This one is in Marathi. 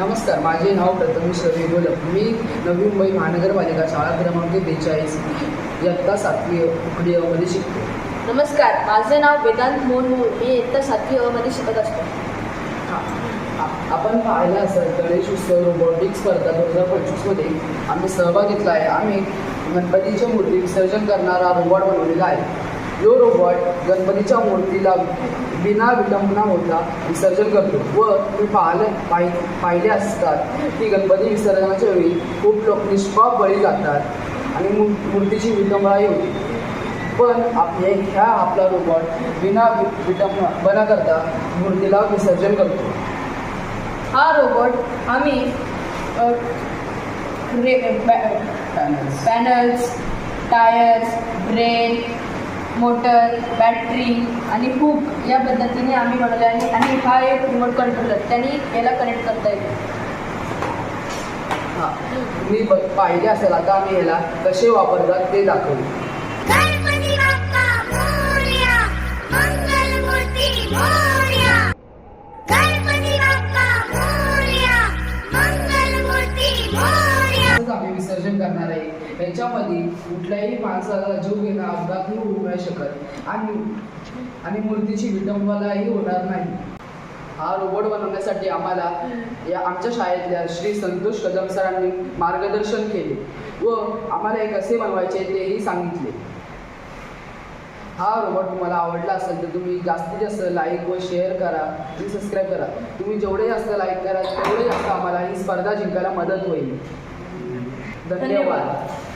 नमस्कार माझे नाव प्रथमेश रवी गोलप मी नवी मुंबई महानगरपालिका शाळा क्रमांक बेचाळीस. इयत्ता सातवी उकडी मध्ये शिकतो. नमस्कार माझे नाव वेदांत मोनमूळ मी इयत्ता सातवी अ मध्ये शिकत असतो. आ- आपण पाहिलं असेल गणेश उत्सव रोबोटिक स्पर्धा दोन हजार पंचवीसमध्ये आम्ही सहभाग घेतला आहे. आम्ही गणपतीच्या मूर्ती विसर्जन करणारा रोबोट बनवलेला आहे. जो रोबोट गणपतीच्या मूर्तीला बिना विलंबना होता विसर्जन करतो. व तुम्ही पाहिलं पाहि पाहिले असतात की गणपती विसर्जनाच्या वेळी खूप लोक निष्पाप बळी जातात आणि मू मूर्तीची विटंबनाही होती. पण आपले ह्या आपला रोबोट बिना विटंबना करता मूर्तीला विसर्जन करतो. हा रोबोट आम्ही panels panels tyres brain motor battery आणि हुक या पद्धतीने आम्ही बनवले आणि आणि हा एक रिमोट कंट्रोलर त्यांनी याला कनेक्ट करता येईल हां तुम्ही ब पाहिले असेल आता आम्ही ह्याला कसे वापरतात ते दाखवू गणपती बाप्पा मोरया मंगलमूर्ती मोरया करणार आहे. याच्यामध्ये कुठल्याही माणसाला जीव घेणं अपघातही होऊ नाही शकत. आणि आणि मूर्तीची विटंबनाही होणार नाही. हा रोबोट बनवण्यासाठी आम्हाला या आमच्या शाळेतल्या श्री संतोष कदम सरांनी मार्गदर्शन केले व आम्हाला हे कसे बनवायचे तेही सांगितले. हा रोबोट तुम्हाला आवडला असेल तर तुम्ही जास्तीत जास्त लाईक व शेअर करा आणि सबस्क्राईब करा. तुम्ही जेवढे जास्त लाईक करा तेवढे जास्त आम्हाला ही स्पर्धा जिंकायला मदत होईल. धन्यवाद